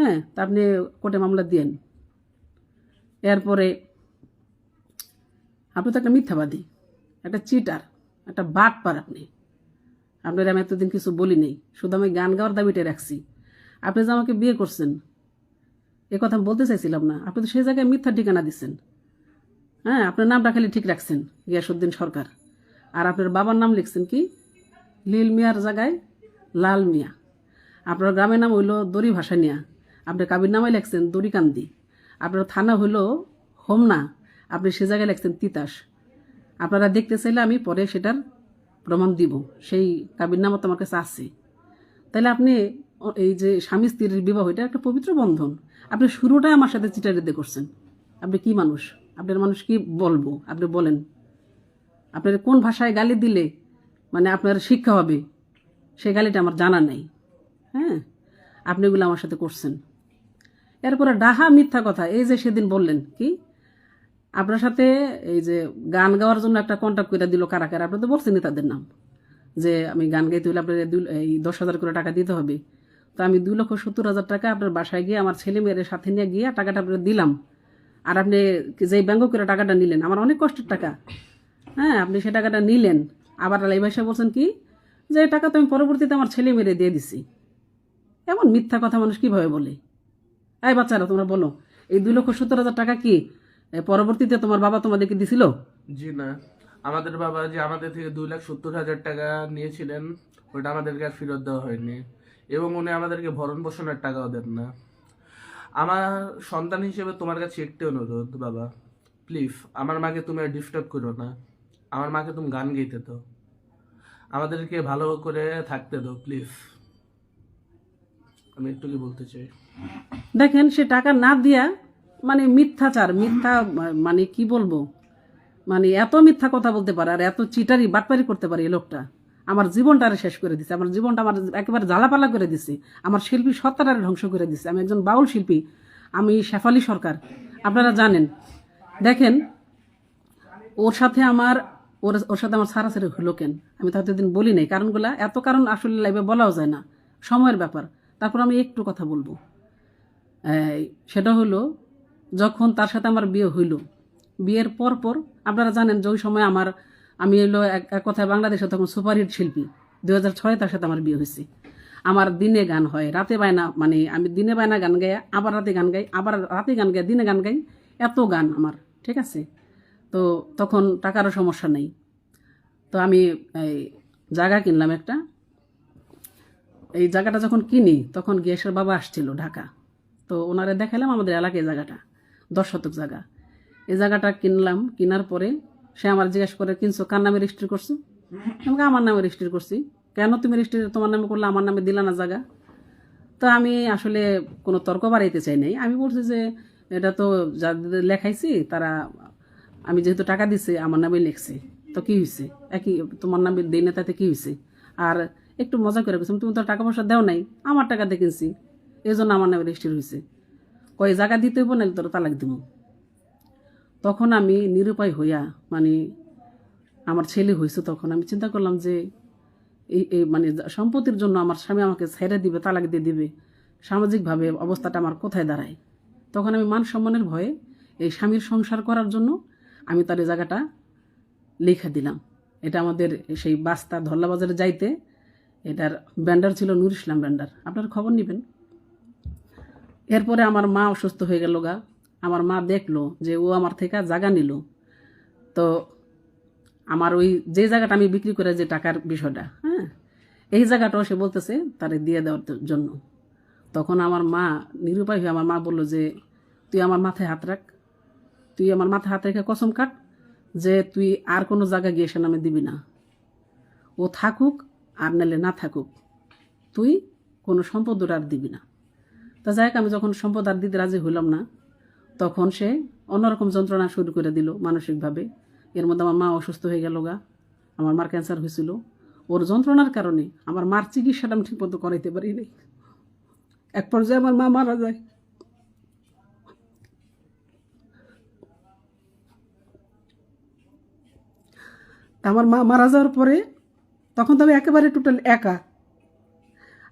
হ্যাঁ তা আপনি কোর্টে মামলা দিয়েন। এরপরে আপনি তো একটা মিথ্যাবাদী, একটা চিটার একটা বাট পার আপনি। আপনার আমি এতদিন কিছু বলি নেই, শুধু আমি গান গাওয়ার দাবিটা রাখছি। আপনি যে আমাকে বিয়ে করছেন, এ কথা বলতে চাইছিলাম না, আপনি তো সেই জায়গায় মিথ্যা ঠিকানা দিচ্ছেন। হ্যাঁ আপনার নামটা খালি ঠিক রাখছেন গিয়াসুদ্দিন সরকার। আর আপনার বাবার নাম লিখছেন কি? লীল মিয়ার জায়গায় লাল মিয়া। আপনার গ্রামের নাম হইল দড়ি ভাসানিয়া। আপনি কাবির নামে লেখছেন দড়িকান্দি। আপনার থানা হইল হোমনা। আপনি সে জায়গায় লেখছেন তিতাস। আপনারা দেখতে চাইলে আমি পরে সেটার প্রমাণ দিব। সেই কাবির নামও তো আমার কাছে আছে। তাহলে আপনি এই যে স্বামী স্ত্রীর বিবাহ, এটা একটা পবিত্র বন্ধন। আপনি শুরুটাই আমার সাথে চিটারিতে করছেন। আপনি কি মানুষ? আপনার মানুষ কি বলব? আপনি বলেন। আপনার কোন ভাষায় গালি দিলে মানে আপনার শিক্ষা হবে? সেই গালিটা আমার জানা নেই। হ্যাঁ? আপনি এগুলো আমার সাথে করছেন। এরপরে ডাহা মিথ্যা কথা, এই যে সেদিন বললেন, কি? আপনার সাথে এই যে গান গাওয়ার জন্য একটা কন্ট্যাক্ট করে দিল কারা কারা, আপনি তো বলছেনই তাদের নাম, যে আমি গান গাইতে হলে আপনার এই দশ হাজার করে টাকা দিতে হবে। তো আমি দুই লক্ষ সত্তর হাজার টাকা আপনার বাসায় গিয়ে আমার ছেলে মেয়ের সাথে নিয়ে গিয়ে টাকাটা আপনার দিলাম। আর আপনি যেই ব্যাঙ্ক করে টাকাটা নিলেন, আমার অনেক কষ্টের টাকা। হ্যাঁ আপনি সে টাকাটা নিলেন। আবার আলাই ভাষা বলছেন কি? যে টাকা তো আমি পরবর্তীতে আমার ছেলে মেয়েরে দিয়ে দিছি। এমন মিথ্যা কথা মানুষ কীভাবে বলে? এই বাচ্চারা তোমরা বলো। এই দুই লক্ষ সত্তর হাজার টাকা কি পরবর্তীতে তোমার বাবা তোমাদেরকে দিছিল? জি না। আমাদের বাবা যে আমাদের থেকে দুই লাখ সত্তর হাজার টাকা নিয়েছিলেন, ওটা আমাদেরকে আর ফেরত দেওয়া হয়নি। এবং উনি আমাদেরকে ভরণ পোষণের টাকাও দেন না। আমার সন্তান হিসেবে তোমার কাছে একটি অনুরোধ বাবা। প্লিজ আমার মাকে তুমি আর ডিস্টার্ব করো না। আমার মাকে তুমি গান গাইতে দাও। আমাদেরকে ভালো করে থাকতে দাও প্লিজ আমি একটু কি বলতে চাই? দেখেন, সে টাকা না দিয়া মানে মিথ্যাচার, মিথ্যা মানে কি বলব? মানে এত মিথ্যা কথা বলতে পারে, আর এত চিটারি, বাটপারি করতে পারে এই লোকটা। আমার জীবনটা শেষ করে দিছে, আমার জীবনটা আমার একেবারে জ্বালাপালা করে দিছে, আমার শিল্পী সত্তাটারে ধ্বংস করে দিছে। আমি একজন বাউল শিল্পী, আমি শেফালি সরকার। আপনারা জানেন, দেখেন, ওর সাথে আমার, ওর ওর সাথে আমার সারাসারি হলো কেন? আমি তো এতদিন বলি নাই, কারণগুলা, এত কারণ আসলে লাইভে বলাও যায় না। সময়ের ব্যাপার। তারপর আমি একটু কথা বলব। সেটা হলো, যখন তার সাথে আমার বিয়ে হইল, বিয়ের পর পর, আপনারা জানেন যে ওই সময় আমার, আমি হইল এক এক কথায় বাংলাদেশে তখন সুপারহিট শিল্পী। দু হাজার ছয় তার সাথে আমার বিয়ে হয়েছে। আমার দিনে গান হয়, রাতে বায়না মানে আমি দিনে বায়না গান গাই, আবার রাতে গান গাই, আবার রাতে গান গাই, দিনে গান গাই, এত গান আমার, ঠিক আছে? তো তখন টাকারও সমস্যা নেই। তো আমি এই জায়গা কিনলাম একটা। এই জায়গাটা যখন কিনি, তখন গ্যাসের বাবা আসছিল ঢাকা। তো ওনারে দেখালাম আমাদের এলাকায় জায়গাটা, দশ শতক জায়গা। এই জায়গাটা কিনলাম, কেনার পরে সে আমার জিজ্ঞেস করে, কিনছো? কার নামে রেজিস্ট্রি করছ? আমাকে আমার নামে রেজিস্ট্রি করছি। কেন তুমি রেজিস্ট্রি তোমার নামে করলে আমার নামে দিলা না জায়গা? তো আমি আসলে কোনো তর্ক বাড়াইতে চাই নাই। আমি বলছি যে, এটা তো যাদের লেখাইছি, তারা, আমি যেহেতু টাকা দিছি, আমার নামে লিখছি, তো কী হয়েছে একই, তোমার নামে দেই না তাতে কী হয়েছে আর একটু মজা করে গেছিলাম তুমি তো টাকা পয়সা দাও নাই, আমার টাকা দিয়ে কিনছি। এই জন্য আমার নামে রেজিস্ট্রি হয়েছে কয়, জায়গা দিতে হইব নাহলে তোর তালাক দিব তখন আমি নিরুপায় হইয়া মানে আমার ছেলে হয়েছে তখন, আমি চিন্তা করলাম যে এই এই মানে সম্পত্তির জন্য আমার স্বামী আমাকে ছেড়ে দিবে, তালাক দিয়ে দিবে। সামাজিকভাবে অবস্থাটা আমার কোথায় দাঁড়ায়? তখন আমি মান সম্মানের ভয়ে এই স্বামীর সংসার করার জন্য আমি তার এই জায়গাটা লিখে দিলাম। এটা আমাদের সেই বাস্তা ধল্লা বাজারে যাইতে, এটার ব্যান্ডার ছিল নুর ইসলাম ব্যান্ডার আপনারা খবর নেবেন? এরপরে আমার মা অসুস্থ হয়ে গেল গা। আমার মা দেখল যে ও আমার থেকে জায়গা নিল। তো আমার ওই যে জায়গাটা আমি বিক্রি করে যে টাকার বিষয়টা হ্যাঁ এই জায়গাটাও সে বলতেছে তারে দিয়ে দেওয়ার জন্য। তখন আমার মা নিরুপায় হয়ে আমার মা বলল যে, তুই আমার মাথায় হাত রাখ। তুই আমার মাথায় হাত রেখে কসম কাট যে তুই আর কোনো জায়গা গিয়ে সে নামে দিবি না। ও থাকুক আর নালে না থাকুক, তুই কোনো সম্পদ আর দিবি না। তা যাই আমি যখন সম্পদ আর দিতে রাজি হইলাম না, তখন সে অন্যরকম যন্ত্রণা শুরু করে দিল মানসিকভাবে। এর মধ্যে আমার মা অসুস্থ হয়ে গেল গা, আমার মার ক্যান্সার হয়েছিল। ওর যন্ত্রণার কারণে আমার মার চিকিৎসাটা আমি ঠিকমতো করাইতে পারি নাই এক পর্যায়ে আমার মা মারা যায়। আমার মা মারা যাওয়ার পরে তখন তো আমি একেবারে টোটাল একা।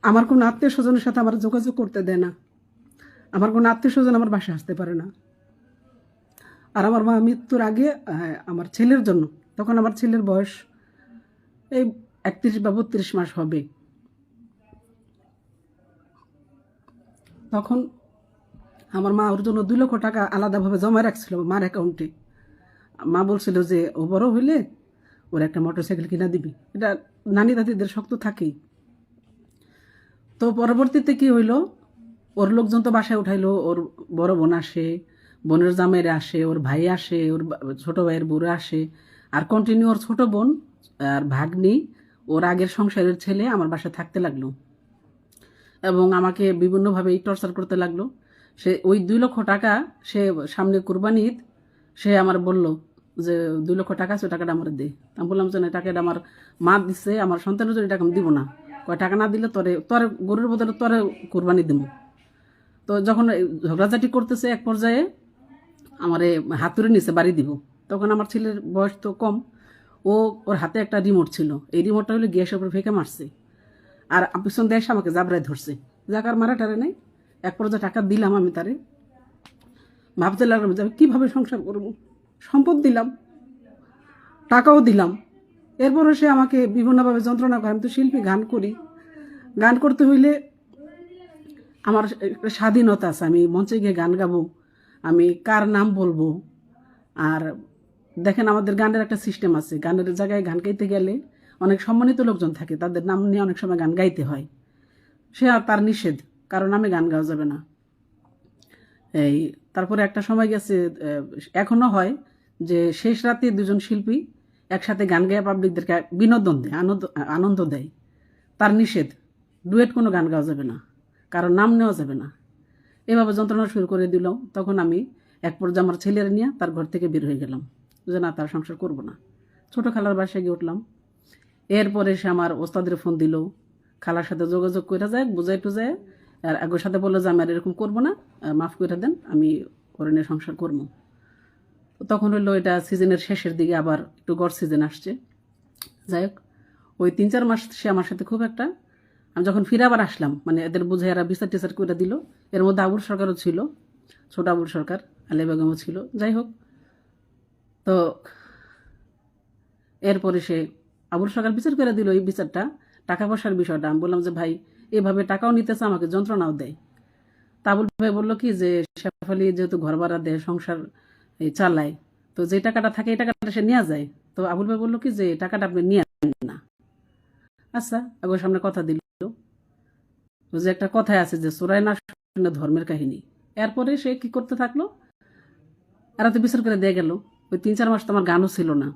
আমার কোনো আত্মীয় স্বজনের সাথে আমার যোগাযোগ করতে দেয় না। আমার কোনো আত্মীয় স্বজন আমার বাসায় আসতে পারে না। আর আমার মা মৃত্যুর আগে আহ, আমার ছেলের জন্য তখন আমার ছেলের বয়স এই একত্রিশ বা বত্রিশ মাস হবে। তখন আমার মা ওর জন্য দুই লক্ষ টাকা আলাদাভাবে জমা রাখছিল মার অ্যাকাউন্টে। মা বলছিল যে ও বড় হইলে ওর একটা মোটরসাইকেল কিনা দিবি। এটা নানি দাদিদের শক্ত থাকেই। তো পরবর্তীতে কি হইল? ওর লোকজন তো বাসায় উঠাইলো, ওর বড় বোন আসে, বোনের জামাইরা আসে, ওর ভাই আসে, ওর ছোট ভাইয়ের বুড়ো আসে। আর কন্টিনিউ ওর ছোট বোন আর ভাগ্নি, ওর আগের সংসারের ছেলে আমার বাসায় থাকতে লাগল। এবং আমাকে বিভিন্নভাবে টর্চার করতে লাগল। সে, ওই দুই লক্ষ টাকা সে সামনে কুরবানি সে আমার বলল যে, দুই লক্ষ টাকা আছে, টাকাটা আমার দে। আমি বললাম যে, না টাকাটা আমার মা দিচ্ছে আমার সন্তানের জন্য টাকা আমি দিব না। কয় টাকা না দিলে তরে, তোর গরুর বদলে তোরে কুরবানি দিব তো যখন ঝগড়াঝাটি করতেছে এক পর্যায়ে, আমার হাতুড়ে নিচে বাড়ি দিব। তখন আমার ছেলের বয়স তো কম, ও, ওর হাতে একটা রিমোট ছিল। এই রিমোটটা হলে গ্যাসের উপর ফেঁকে মারছে। আর পিছন এসে আমাকে জাবরায় ধরছে। জাকার মারা টারে নাই। এক পর্যায়ে টাকা দিলাম আমি তারে। ভাবতে লাগলাম যে আমি কীভাবে সংসার করব? সম্পদ দিলাম, টাকাও দিলাম। এরপরও সে আমাকে বিভিন্নভাবে যন্ত্রণা করে। আমি তো শিল্পী গান করি। গান করতে হইলে আমার একটা স্বাধীনতা আছে। আমি মঞ্চে গিয়ে গান গাবো আমি কার নাম বলব। আর দেখেন আমাদের গানের একটা সিস্টেম আছে। গানের জায়গায় গান গাইতে গেলে অনেক সম্মানিত লোকজন থাকে তাদের নাম নিয়ে অনেক সময় গান গাইতে হয়। সে আর তার নিষেধ কারণ নামে গান গাওয়া যাবে না। এই তারপরে একটা সময় গেছে আহ, এখনও হয় যে শেষ রাতে দুজন শিল্পী একসাথে গান গায়ে পাবলিকদেরকে বিনোদন দেয়, আনন্দ আনন্দ দেয়। তার নিষেধ ডুয়েট কোনো গান গাওয়া যাবে না কারণ নাম নেওয়া যাবে না। এভাবে যন্ত্রণা শুরু করে দিল। তখন আমি এক পর্যায়ে আমার ছেলের নিয়ে তার ঘর থেকে বের হয়ে গেলাম। যে না, তার সংসার করব না। ছোট খালার বাসায় গিয়ে উঠলাম। এরপরে সে আমার ওস্তাদের ফোন দিল। খালার সাথে যোগাযোগ করে যায় বুঝাই টুজায় আর আগের সাথে বলল যে, আমি আর এরকম করব না মাফ করে দেন, আমি ওরে নিয়ে সংসার করব। তখন হলো এটা সিজনের শেষের দিকে আবার একটু গড় সিজন আসছে। যাই হোক, ওই তিন চার মাস সে আমার সাথে খুব একটা, আমি যখন ফিরে আবার আসলাম মানে এদের বুঝে এরা বিচার টিচার করে দিল, এর মধ্যে আবুল সরকারও ছিল, ছোট আবুল সরকার, আলে বেগমও ছিল। যাই হোক, তো এরপরে সে আবুল সরকার বিচার করে দিল এই বিচারটা, টাকা পয়সার বিষয়টা। আমি বললাম যে, ভাই, এভাবে টাকাও নিতেছে, আমাকে যন্ত্রণাও দেয়। তা আবুল ভাই বলল কি যে, শেফালি যেহেতু ঘর ভাড়া দেয়, সংসার এই চালায়। তো যে টাকাটা থাকে, এই টাকাটা সে নেওয়া যায়। তো আবুল ভাই বলল কি যে টাকাটা আপনি নিয়ে না। আচ্ছা আগের সামনে কথা দিল। ওই যে একটা কথায় আছে যে সোরাই না ধর্মের কাহিনী। এরপরে সে কি করতে থাকল? এরা তো বিচার করে দিয়ে গেল। ওই তিন, চার মাস তো আমার গানও ছিল না।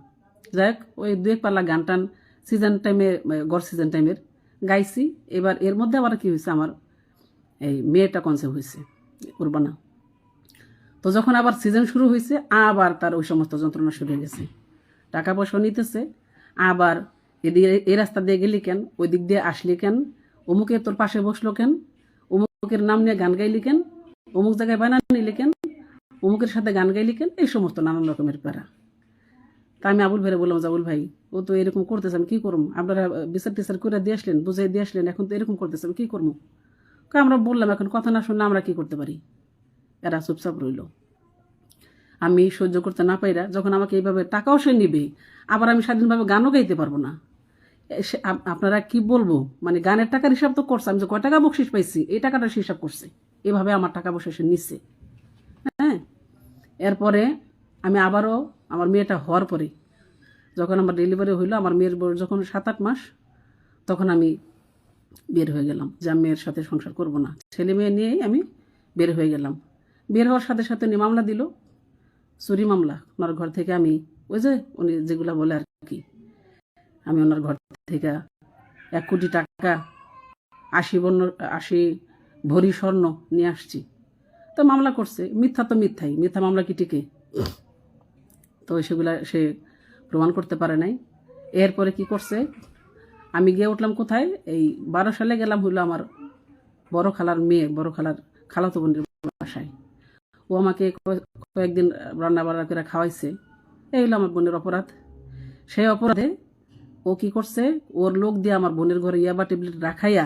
যাই হোক, ওই দু এক পাল্লা গান টান সিজন টাইমে গড় সিজন টাইমের গাইছি। এবার এর মধ্যে আবার কি হয়েছে? আমার এই মেয়েটা কনসেপ্ট হয়েছে, উর্বানা। তো যখন আবার সিজন শুরু হয়েছে আবার তার ওই সমস্ত যন্ত্রণা শুরু হয়ে গেছে। টাকা পয়সা নিতেছে, আবার এদিকে এই রাস্তা দিয়ে গেলি কেন? ওই দিক দিয়ে আসলি কেন? অমুকে তোর পাশে বসল কেন? অমুকের নাম নিয়ে গান গাইলি কেন? অমুক জায়গায় বানা নিলি কেন? অমুকের সাথে গান গাইলি কেন? এই সমস্ত নানান রকমের প্যারা। তা আমি আবুল ভাইরে বললাম যে আবুল ভাই, ও তো এরকম করতেছে, আমি কী করব? আপনারা বিচার টিচার করে দিয়ে আসলেন, বুঝাই দিয়ে আসলেন, এখন তো এরকম করতেছে, আমি কী করব? আমরা বললাম, এখন কথা না শুনলে আমরা কী করতে পারি? এরা চুপচাপ রইল। আমি সহ্য করতে না পাইরা যখন আমাকে এইভাবে টাকাও সে নিবে, আবার আমি স্বাধীনভাবে গানও গাইতে পারব না। আপনারা কি বলব? মানে গানের টাকার হিসাব তো করছে, আমি যে কয় টাকা বকশিস পাইছি, এই টাকাটা সে হিসাব করছে। এভাবে আমার টাকা পয়সা সে নিচ্ছে হ্যাঁ? এরপরে আমি আবারও আমার মেয়েটা হওয়ার পরে, যখন আমার ডেলিভারি হইল, আমার মেয়ের বয়স যখন সাত আট মাস, তখন আমি বের হয়ে গেলাম যে আমি মেয়ের সাথে সংসার করব না। ছেলে মেয়ে নিয়েই আমি বের হয়ে গেলাম। বের হওয়ার সাথে সাথে উনি মামলা দিল চুরি মামলা। ওনার ঘর থেকে আমি, ওই যে উনি যেগুলা বলে আর কি, আমি ওনার ঘর থেকে এক কোটি টাকা, আশি বর্ণ, আশি ভরি স্বর্ণ নিয়ে আসছি। তো মামলা করছে, মিথ্যা তো মিথ্যাই, মিথ্যা মামলা কি টিকে? তো সেগুলা সে প্রমাণ করতে পারে নাই। এরপরে কি করছে, আমি গিয়ে উঠলাম কোথায়, এই বারো সালে গেলাম হইল আমার বড় খালার মেয়ে, বড় খালার খালাতো বোনের বাসায়। ও আমাকে কয়ে- কয়েকদিন রান্না বান্না করে খাওয়াইছে। এই হলো আমার বোনের অপরাধ। সেই অপরাধে ও কি করছে, ওর লোক দিয়ে আমার বোনের ঘরে ইয়াবা ট্যাবলেট রাখাইয়া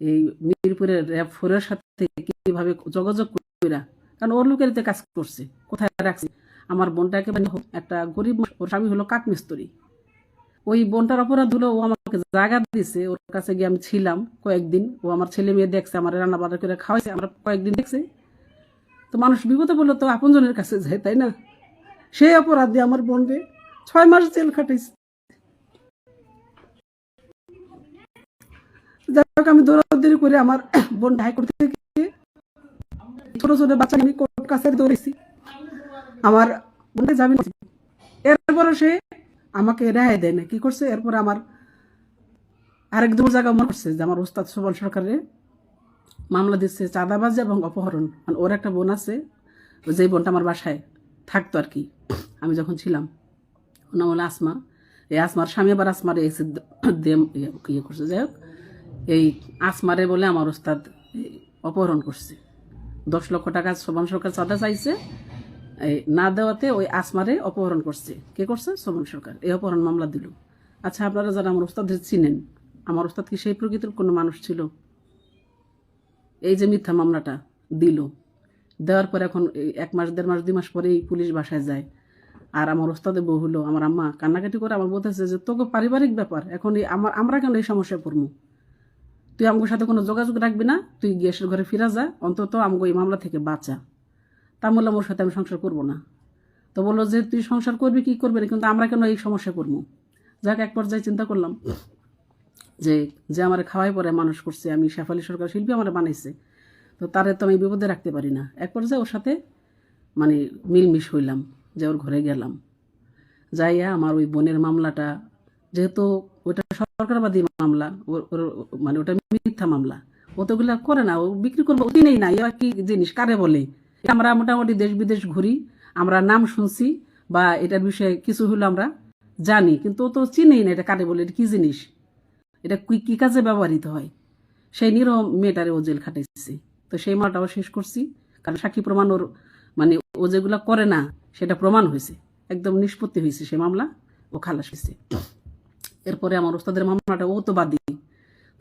এই মিরপুরের র্যাব ফোরের সাথে কীভাবে যোগাযোগ কইরা, কারণ ওর লোকের কাজ করছে, কোথায় রাখছে? আমার বোনটাকে মানে একটা গরিব ওর স্বামী হলো কাক মিস্ত্রি ওই বোনটার অপরাধ হলো ও আমাকে জায়গা দিছে, ওর কাছে গিয়ে আমি ছিলাম কয়েকদিন। ও আমার ছেলে মেয়ে দেখছে, আমার রান্না বান্না করে খাওয়াইছে, আমরা কয়েকদিন দেখছে। তো মানুষ বিপদে বলল তো আপনজনের কাছে যায়, তাই না? সেই অপরাধ দিয়ে আমার বোন রে ছয় মাস জেল খাটাইছে। যাই হোক, আমি দৌড়াদৌড়ি করে আমার বোন হাইকোর্ট থেকে ছোট ছোট বাচ্চা আমি কোর্ট কাছারি দৌড়েছি আমার বোনকে জামিন দিয়েছি। এরপরে সে আমাকে রেহাই দেয় না। কি করছে? এরপরে আমার আরেক দু জায়গা মনে করছে যে আমার ওস্তাদ সুবল সরকারের মামলা দিচ্ছে চাঁদাবাজি এবং অপহরণ। মানে ওর একটা বোন আছে, যে বোনটা আমার বাসায় থাকতো আর কি। আমি যখন ছিলাম, ওর নাম হলো আসমা। এই আসমার স্বামী আবার আসমার এসে ইয়ে করছে। যাই হোক, এই আসমারে বলে আমার ওস্তাদ অপহরণ করছে। দশ লক্ষ টাকা সোমান সরকার চাঁদা চাইছে, এই না দেওয়াতে ওই আসমারে অপহরণ করছে। কে করছে? সোমান সরকার। এই অপহরণ মামলা দিল। আচ্ছা আপনারা যারা আমার ওস্তাদের চিনেন, আমার ওস্তাদ কি সেই প্রকৃতির কোনো মানুষ ছিল? এই যে মিথ্যা মামলাটা দিল, দেওয়ার পর এখন এক মাস, দেড় মাস, দুই মাস পরেই পুলিশ বাসায় যায়। আর আমার ওস্তাদে বউ হলো, আমার আম্মা কান্নাকাটি করে আমার বলতেছে যে, তোকে পারিবারিক ব্যাপার, এখন এই আমার, আমরা কেন এই সমস্যায় পড়ব? তুই আমার সাথে কোনো যোগাযোগ রাখবি না, তুই গ্যাসের ঘরে ফিরা যা, অন্তত আমাকে এই মামলা থেকে বাঁচা। তা বললাম, ওর সাথে আমি সংসার করব না। তো বলল যে, তুই সংসার করবি, কি করবি না, কিন্তু আমরা কেন এই সমস্যা করব যাক, এক পর্যায়ে চিন্তা করলাম যে যে আমার খাওয়াই পরে মানুষ করছে, আমি শেফালি সরকার শিল্পী আমার বানাইছে, তো তারে তো আমি বিপদে রাখতে পারি না। এক পর্যায়ে ওর সাথে মানে মিলমিশ হইলাম, যে ওর ঘরে গেলাম। যাইয়া আমার ওই বোনের মামলাটা, যেহেতু ওটা সরকারবাদী মামলা, ওর মানে ওটা মিথ্যা মামলা ওগুলা করে না, ও বিক্রি করব নেই না এবার কি জিনিস, কারে বলে? আমরা মোটামুটি দেশ বিদেশ ঘুরি, আমরা নাম শুনছি, বা এটার বিষয়ে কিছু হলো আমরা জানি, কিন্তু ও তো চিনেই না এটা কারে বলে, এটা কি জিনিস? এটা কি কি কাজে ব্যবহৃত হয়? সেই নিরহ মেয়েটারে ও জেল খাটাইছে। তো সেই মাটাও শেষ করছি। কারণ সাক্ষী প্রমাণ ওর মানে ও যেগুলা করে না, সেটা প্রমাণ হয়েছে। একদম নিষ্পত্তি হয়েছে সেই মামলা, ও খালাস হয়েছে। এরপরে আমার ওস্তাদের মামলাটা ও তো বাদ। দিই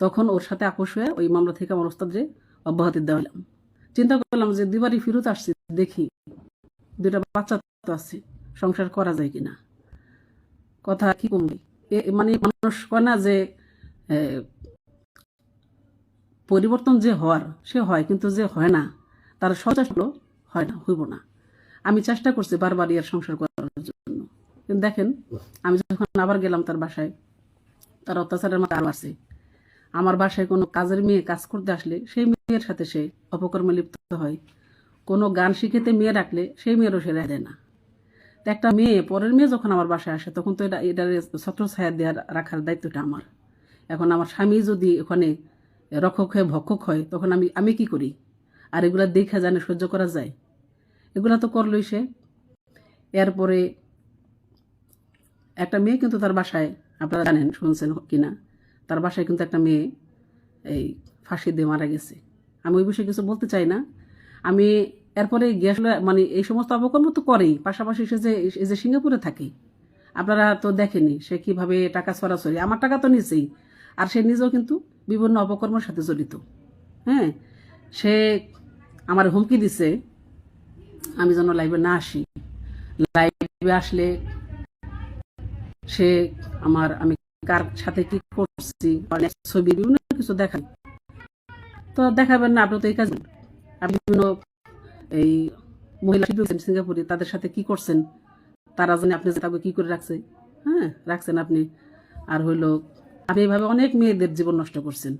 তখন ওর সাথে আপোষ হয়ে ওই মামলা থেকে আমার ওস্তাদরে অব্যাহতি দেওয়ালাম। চিন্তা করলাম যে দুবারই ফেরত আসছি, দেখি দুটা বাচ্চা তো আছে, সংসার করা যায় কিনা। কথা কি কমবে? মানে মানুষ কয় না যে পরিবর্তন যে হওয়ার, সে হয়, কিন্তু যে হয় না, তার সচেষ্ট হয় না, হইব না। আমি চেষ্টা করছি বারবার ইয়ার সংসার করার জন্য। কিন্তু দেখেন, আমি যখন আবার গেলাম তার বাসায়, তার অত্যাচারের মধ্যে আরও আছে। আমার বাসায় কোনো কাজের মেয়ে কাজ করতে আসলে সেই মেয়ের সাথে সে অপকর্মে লিপ্ত হয়। কোনো গান শিখেতে মেয়ে রাখলে সেই মেয়েরও সে দেয় না। একটা মেয়ে, পরের মেয়ে যখন আমার বাসায় আসে, তখন তো এটা, এটার ছত্র ছায়া দেওয়ার, রাখার দায়িত্বটা আমার। এখন আমার স্বামী যদি ওখানে রক্ষক হয়ে, ভক্ষক হয়, তখন আমি আমি কি করি? আর এগুলা দেখা জানে সহ্য করা যায়? এগুলা তো করলই সে। এরপরে একটা মেয়ে কিন্তু তার বাসায়, আপনারা জানেন, শুনছেন কিনা? তার বাসায় কিন্তু একটা মেয়ে এই ফাঁসি দিয়ে মারা গেছে। আমি ওই বিষয়ে কিছু বলতে চাই না। আমি এরপরে গ্যাস মানে এই সমস্ত অপকর্ম তো করেই, পাশাপাশি সে যে যে সিঙ্গাপুরে থাকে, আপনারা তো দেখেনি সে কীভাবে টাকা সরাসরি, আমার টাকা তো নিচেই আর সে নিজেও কিন্তু বিভিন্ন অপকর্মের সাথে জড়িত। হ্যাঁ? সে আমার হুমকি দিছে, আমি যেন লাইভে না আসি। লাইভে আসলে সে আমার, আমি কার সাথে কি করছি ছবি বিভিন্ন কিছু দেখাই তো দেখাবেন না আপনি তো এই কাজ আপনি বিভিন্ন এই মহিলা শিল্পী সিঙ্গাপুরে, তাদের সাথে কি করছেন? তারা জানে আপনি তাকে কি করে রাখছে। হ্যাঁ? রাখছেন আপনি। আর হইল আপনি এইভাবে অনেক মেয়েদের জীবন নষ্ট করছেন।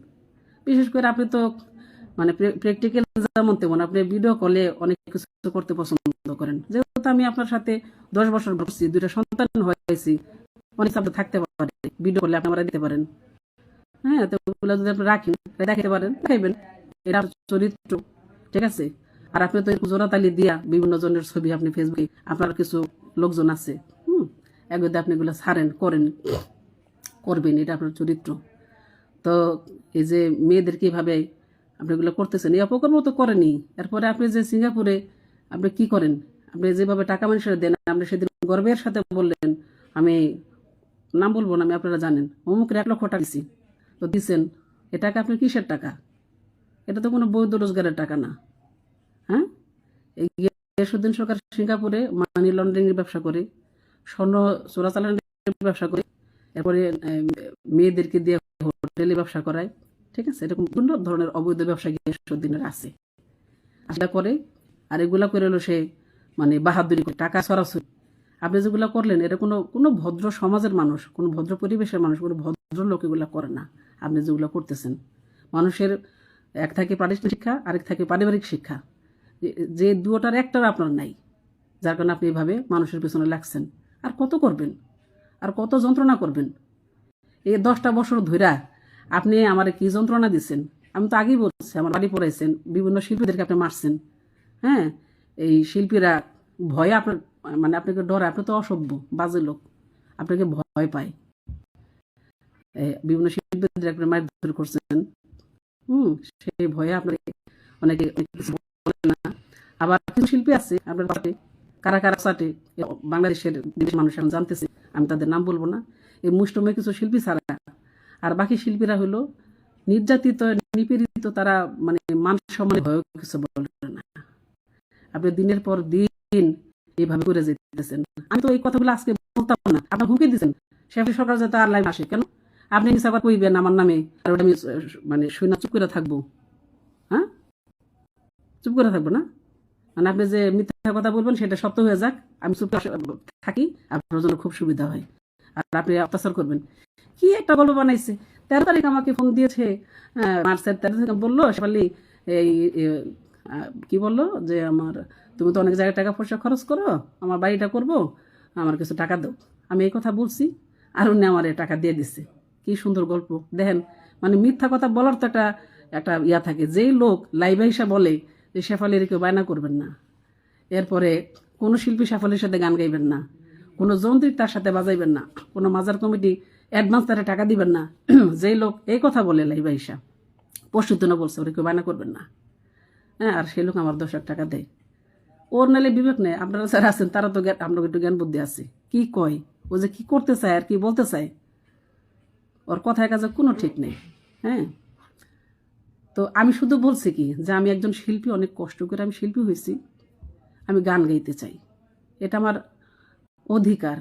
বিশেষ করে আপনি তো মানে প্র্যাকটিক্যাল যেমন তেমন আপনি ভিডিও কলে অনেক কিছু করতে পছন্দ করেন। যেহেতু আমি আপনার সাথে দশ বছর বসছি, দুইটা সন্তান হয়েছি, অনেক শব্দ থাকতে পারে। ভিডিও করলে আপনি আমরা দিতে পারেন। হ্যাঁ তো ওগুলো যদি আপনি রাখেন দেখাতে পারেন, দেখাইবেন। এটা চরিত্র, ঠিক আছে? আর আপনি তো জোড়াতালি দিয়া বিভিন্ন জনের ছবি আপনি ফেসবুকে আপনার কিছু লোকজন আছে, হুম? একবার আপনি এগুলো ছাড়েন, করেন। করবেন, এটা আপনার চরিত্র। তো এই যে মেয়েদের কীভাবে আপনি এগুলো করতেছেন, এই অপকর্ম তো করেনি এরপরে আপনি যে সিঙ্গাপুরে আপনি কি করেন? আপনি যেভাবে টাকা মানুষের দেন, আপনি সেদিন গর্বের সাথে বললেন, আমি নাম বলব না, আমি আপনারা জানেন, অমুকের এক লক্ষ টাকা দিছি। তো দিছেন, এ টাকা আপনার কিসের টাকা? এটা তো কোনো বৈধ রোজগারের টাকা না। হ্যাঁ? এই সরকার সিঙ্গাপুরে মানি লন্ডারিং এর ব্যবসা করে, স্বর্ণ চোরাচালানের ব্যবসা করে এরপরে মেয়েদেরকে দিয়ে হোটেলে ব্যবসা করায়, ঠিক আছে? এরকম বিভিন্ন ধরনের অবৈধ ব্যবসা গিয়াসুদ্দিনের আছে। সেটা করে, আর এগুলা করে সে মানে বাহাদুরি করে, টাকা সরাসরি। আপনি যেগুলো করলেন, এটা কোনো কোনো ভদ্র সমাজের মানুষ, কোনো ভদ্র পরিবেশের মানুষ, কোনো ভদ্র লোক এগুলো করে না, আপনি যেগুলো করতেছেন। মানুষের এক থাকে প্রাতিষ্ঠানিক শিক্ষা, আরেক থাকে পারিবারিক শিক্ষা। যে দুটার একটার আপনার নাই, যার কারণে আপনি এভাবে মানুষের পেছনে লাগছেন। আর কত করবেন? আর কত যন্ত্রণা করবেন? এই দশটা বছর ধইরা আপনি আমার কি যন্ত্রণা দিচ্ছেন আমি তো আগেই বলছি, আমার বাড়ি পড়াইছেন, বিভিন্ন শিল্পীদেরকে আপনি মারছেন। হ্যাঁ? এই শিল্পীরা ভয়ে আপনার মানে আপনাকে ডরে, আপনি তো অসভ্য, বাজে লোক। আপনাকে ভয় পায়। বিভিন্ন শিল্পীদের আপনি মারধর করছেন। হুম, সেই ভয়ে আপনাকে অনেকে না। আবার কিছু শিল্পী আছে, আপনার কারা কারা সাথে? বাংলাদেশের বিদেশ মানুষ এখন জানতেছে, আমি তাদের নাম বলব না। এই মুষ্টময় কিছু শিল্পী ছাড়া। আর বাকি শিল্পীরা হলো নির্যাতিত, নিপীড়িত, তারা মানে মান সম্মানে ভয় কিছু বলে না। আপনি দিনের পর দিন এইভাবে করে যেতেছেন। আমি তো এই কথাগুলো আজকে বলতাম না। আপনি হুমকি দিচ্ছেন শেফি সরকার যাতে আর লাইন আসে, কেন? আপনি কিছু আবার কইবেন আমার নামে, আর ওটা আমি মানে শুই না চুপ করে থাকব। হ্যাঁ? চুপ করে থাকব না? মানে আপনি যে মিথ্যা কথা বলবেন, সেটা সত্য হয়ে যাক। আমি চুপ থাকি, আপনার জন্য খুব সুবিধা হয়। আর আপনি অত্যাচার করবেন। কি একটা গল্প বানাইছে। তেরো তারিখ আমাকে ফোন দিয়েছে মার্চের তেরো তারিখ বলল, শেফালি, এই কি বলল যে আমার, তুমি তো অনেক জায়গায় টাকা পয়সা খরচ করো, আমার বাড়িটা করব, আমার কিছু টাকা দাও। আমি এই কথা বলছি, আর উনি আমার টাকা দিয়ে দিচ্ছে কি সুন্দর গল্প। দেখেন মানে মিথ্যা কথা বলার তো একটা একটা ইয়া থাকে। যেই লোক লাইভে এসে বলে যে শেফালির কেউ বায়না করবেন না। এরপরে কোনো শিল্পী সাফল্যের সাথে গান গাইবেন না। কোনো যন্ত্রী তার সাথে বাজাইবেন না। কোনো মাজার কমিটি অ্যাডভান্স তারা টাকা দিবেন না। যেই লোক এই কথা বলে লাইভে এসা পরশুর দিনও বলছে, ওরা কেউ বায়না করবেন না। হ্যাঁ আর সেই লোক আমার দশ লাখ টাকা দেয়। ওর নালে বিবেক নেই, আপনারা যারা আছেন, তারা তো আপনার একটু জ্ঞান বুদ্ধি আছে। কি কয়? ও যে কি করতে চায় আর কি বলতে চায়, ওর কথায় কাজে কোনো ঠিক নেই। হ্যাঁ? তো আমি শুধু বলছি কি, যে আমি একজন শিল্পী, অনেক কষ্ট করে আমি শিল্পী হয়েছি। আমি গান গাইতে চাই। এটা আমার অধিকার।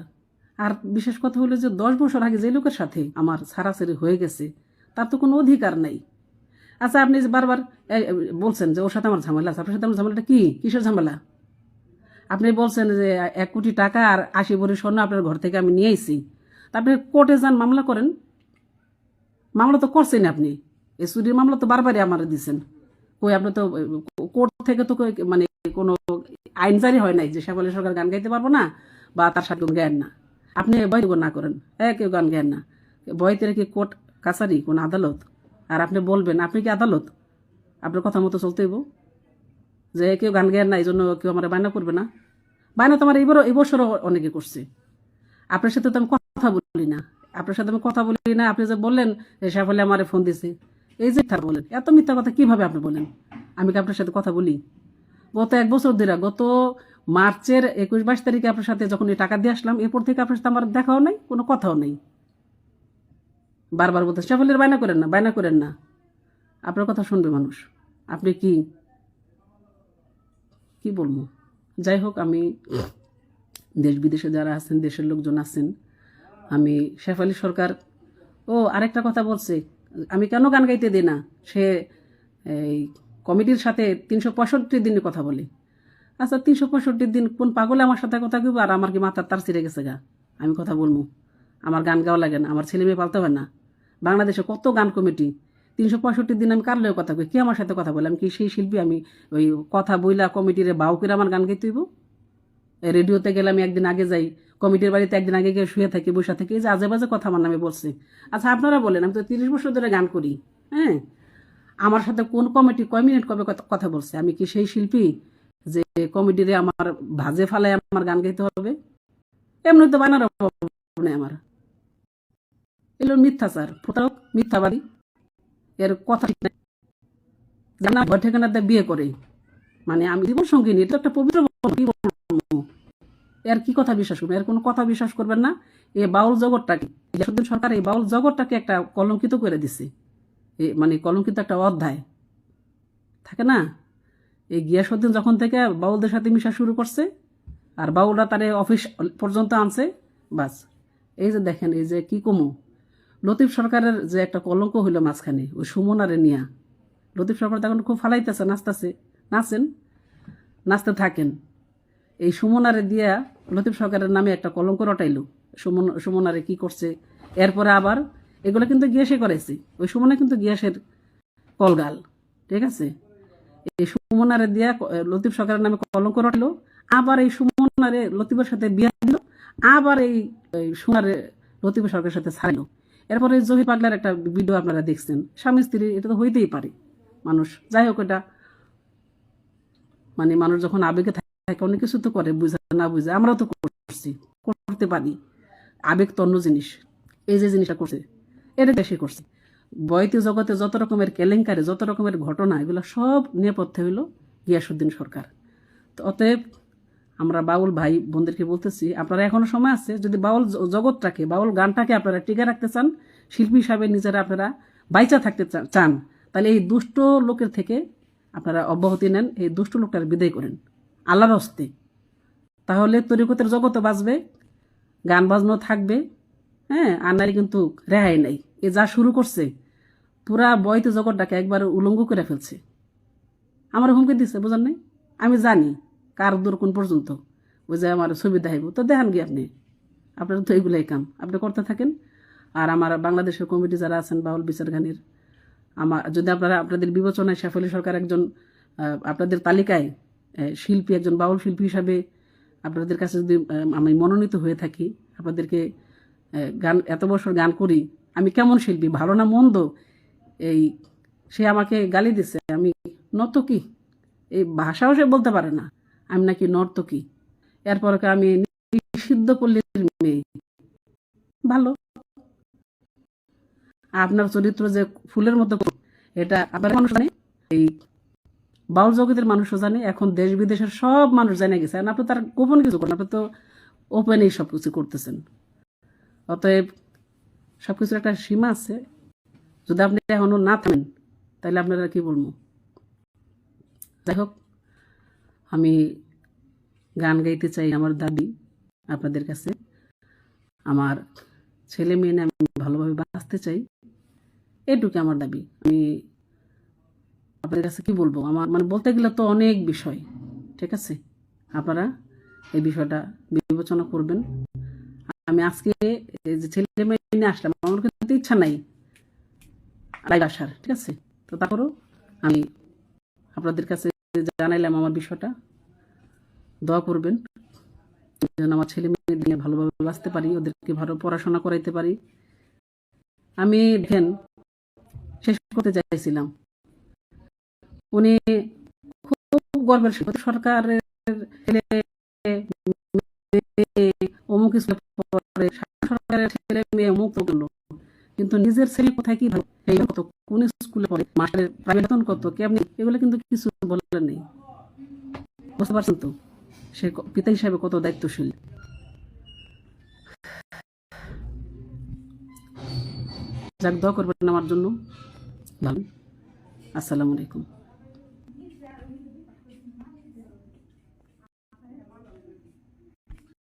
আর বিশেষ কথা হলো যে দশ বছর আগে যে লোকের সাথে আমার ছাড়াছাড়ি হয়ে গেছে, তার তো কোনো অধিকার নেই। আচ্ছা আপনি যে বারবার বলছেন যে ওর সাথে আমার ঝামেলা আছে আপনার সাথে আমার ঝামেলাটা কী? কিসের ঝামেলা? আপনি বলছেন যে এক কোটি টাকা আর আশি ভরি স্বর্ণ আপনার ঘর থেকে আমি নিয়ে আইছি তা আপনি কোর্টে যান, মামলা করেন। মামলা তো করছেন আপনি। এই চুরির মামলা তো বারবারই আমার দিচ্ছেন কই আপনি তো কোর্ট থেকে তো মানে কোনো আইন জারি হয় নাই যে শ্যামলী সরকার গান গাইতে পারব না বা তার সাথে জ্ঞান না। আপনি বই না করেন হ্যাঁ কেউ গান জ্ঞান না। বইতে কি কোর্ট, কাছারি, কোন আদালত। আর আপনি বলবেন, আপনি কি আদালত? আপনার কথা মতো চলতে হইব। যে কেউ গান জ্ঞান না, এই জন্য কেউ আমার বায়না করবে না। বায়না তো আমার এবারও এবছরও অনেকে করছে। আপনার সাথে তো আমি কথা বলি না। আপনার সাথে আমি কথা বলি না। আপনি যে বললেন যে সাফল্য আমার ফোন দিছে। এই যে তার বলেন। এত মিথ্যা কথা কীভাবে আপনি বলেন? আমি কি আপনার সাথে কথা বলি? গত এক বছর ধরে, গত মার্চের একুশ বাইশ তারিখে আপনার সাথে যখন টাকা দিয়ে আসলাম, এরপর থেকে আপনার সাথে আমার দেখাও নাই, কোনো কথাও নেই। বারবার বলতে সাফল্যের বায়না করেন না, বায়না করেন না। আপনার কথা শুনবে মানুষ। আপনি কি? কি বলব? যাই হোক, আমি দেশ বিদেশে যারা আছেন, দেশের লোকজন আছেন, আমি শেফালি সরকার, ও আরেকটা কথা বলছে, আমি কেন গান গাইতে দিই না? সে এই কমিটির সাথে তিনশো পঁয়ষট্টি দিনের কথা বলি। আচ্ছা তিনশো পঁয়ষট্টি দিন কোন পাগলে আমার সাথে কথা কইব আর আমার কি মাথার তার ছিঁড়ে গেছে গা? আমি কথা বলব আমার গান গাওয়া লাগে না, আমার ছেলে মেয়ে পালতে হয় না। বাংলাদেশে কত গান কমিটি? তিনশো পঁয়ষট্টি দিন আমি কার কারলেও কথা কই? কে আমার সাথে কথা বলে? আমি কি সেই শিল্পী? আমি ওই কথা বইলা কমিটিরে বাউ করে আমার গান গাইতে হইব? রেডিওতে গেলে আমি একদিন আগে যাই, কমিটির বাড়িতে একদিন আগে গিয়ে শুয়ে থাকি, বসে থাকি, এই যে আজে বাজে কথা আমার নামে বলছে। আচ্ছা আপনারা বলেন, আমি তো তিরিশ বছর ধরে গান করি হ্যাঁ? আমার সাথে কোন কমিটি কয় মিনিট কবে কথা- বলছে? আমি কি সেই শিল্পী যে কমিটিরে আমার ভাজে ফালায় আমার গান গাইতে হবে? এমনি তো বানার নেই আমার। এগুলো মিথ্যাচার, প্রতারক, মিথ্যাবাদী। এর কথা ঠিক নাই। জানা ঘর ঠিকানাতে বিয়ে করে। মানে আমি জীবন সঙ্গিনী এটা একটা পবিত্র এর কি কথা বিশ্বাস করবেন? এর কোনো কথা বিশ্বাস করবেন না? এই বাউল জগৎটাকে সরকার এই বাউল জগৎটাকে একটা কলঙ্কিত করে দিছে। মানে কলঙ্কিত একটা অধ্যায়। থাকে না? এই গিয়াসুদ্দিন যখন থেকে বাউলদের সাথে মিশা শুরু করছে, আর বাউলরা তারে অফিস পর্যন্ত আনছে, বাস। এই যে দেখেন, এই যে কি কমু? লতিফ সরকারের যে একটা কলঙ্ক হইল মাঝখানে, ওই সুমনারে নিয়া। লতিফ সরকার তখন খুব ফালাইতেছে, নাচতেছে, নাচেন, নাচতে থাকেন। এই সুমনারে দিয়া লতিফ সরকারের নামে একটা কলঙ্ক রটাইলো। সুমন সুমনারে কি করছে? এরপরে আবার এগুলো কিন্তু গিয়াসে করেছে ওই সুমনা কিন্তু গিয়াসের কলগাল, ঠিক আছে? এই সুমনারে দিয়া লতিফ সরকারের নামে কলঙ্ক রটাইলো আবার এই সুমনারে লতিফের সাথে বিয়া দিল, আবার এই সুমনারে লতিফ সরকারের সাথে ছাড়লো এরপরে জহি পাগলার একটা ভিডিও আপনারা দেখছেন। স্বামী, স্ত্রী, এটা তো হইতেই পারে মানুষ। যাই হোক, এটা মানে মানুষ যখন আবেগে থাকে, অনেক কিছু তো করে, বুঝে না বুঝে। আমরাও তো করছি, করতে পারি। আবেগ তো অন্য জিনিস। এই যে জিনিসটা করছে এটা বেশি করছে। বয়তি জগতে যত রকমের কেলেঙ্কারি, যত রকমের ঘটনা, এগুলো সব নেপথ্যে হইল গিয়াসুদ্দিন সরকার। তো অতএব আমরা বাউল ভাই বোনদেরকে বলতেছি, আপনারা এখনও সময় আছে, যদি বাউল জগৎটাকে, বাউল গানটাকে আপনারা টিকে রাখতে চান, শিল্পী হিসাবে নিজেরা আপনারা বাইচা থাকতে চান, তাহলে এই দুষ্ট লোকের থেকে আপনারা অব্যাহতি নেন, এই দুষ্ট লোকটার বিদায় করেন। আল্লাহর হস্তে। তাহলে তরিকতের জগতও বাঁচবে, গান বাজনো থাকবে হ্যাঁ আর নারী কিন্তু রেহাই নাই। এ যা শুরু করছে, পুরা বইতে জগৎটাকে একবার উলঙ্গ করে ফেলছে। আমার হুমকি দিচ্ছে বুঝেন নাই? আমি জানি কার দূর কোন পর্যন্ত। ওই যে আমার ছবি দেখাইব। তো দেখান গিয়ে আপনি? আপনার তো এগুলাই কাম। আপনি করতে থাকেন। আর আমার বাংলাদেশের কমিটি যারা আছেন, বাউল বিচার গানের আমার, যদি আপনারা, আপনাদের বিবেচনায় শেফালি সরকার একজন আপনাদের তালিকায় শিল্পী, একজন বাউল শিল্পী হিসাবে আপনাদের কাছে যদি আমি মনোনীত হয়ে থাকি, আপনাদেরকে গান, এত বছর গান করি, আমি কেমন শিল্পী, ভালো না মন্দ? এই, সে আমাকে গালি দিছে, আমি নর্তকী। এই ভাষাও সে বলতে পারে না, আমি নাকি নর্তকী। এরপর আমি নিষিদ্ধ পল্লীর মেয়ে। ভালো। আপনার চরিত্র যে ফুলের মতো, এটা আপনার মানুষ জানে? এই বাউল জগতের মানুষও জানে, এখন দেশ বিদেশের সব মানুষ জানে গেছে। আপনি তার গোপন কিছু করেন আপনি তো ওপেনেই সব কিছু করতেছেন। অতএব সব কিছুর একটা সীমা আছে। যদি আপনি এখনও না থামেন, তাহলে আপনারা কি বলব? যাই হোক, আমি গান গাইতে চাই আমার দাদি আপনাদের কাছে। আমার ছেলে মেয়ে নিয়ে আমি ভালোভাবে বাঁচতে চাই। এটুকু আমার দাবি। আমি আপনাদের কাছে কি বলব? আমার মানে বলতে গেলে তো অনেক বিষয়, ঠিক আছে? আপনারা এই বিষয়টা বিবেচনা করবেন। আমি আজকে যে ছেলে মেয়ে নিয়ে আসলাম, আমার কিন্তু ইচ্ছা নাই লাইভ আসার, ঠিক আছে? তো তারপরও আমি আপনাদের কাছে জানাইলাম আমার বিষয়টা। দোয়া করবেন যেন আমার ছেলে মেয়ে নিয়ে ভালোভাবে বাঁচতে পারি, ওদেরকে ভালো পড়াশোনা করাইতে পারি। আমি দেখেন, শেষ করতে চাইছিলাম উনি খুব গর্বের সরকারের ছেলে স্কুলে পড়ে সরকারের ছেলে মেয়ে করল। কিন্তু নিজের ছেলে কোথায় কি কত কোন স্কুলে পড়ে? প্রাইভেট বেতন কত? কেমনি এগুলো কিন্তু কিছু বলার নেই। বুঝতে পারছেন তো? সে পিতা হিসাবে কত দায়িত্বশীল। যাক, দোয়া করবেন আমার জন্য। আসসালামু আলাইকুম।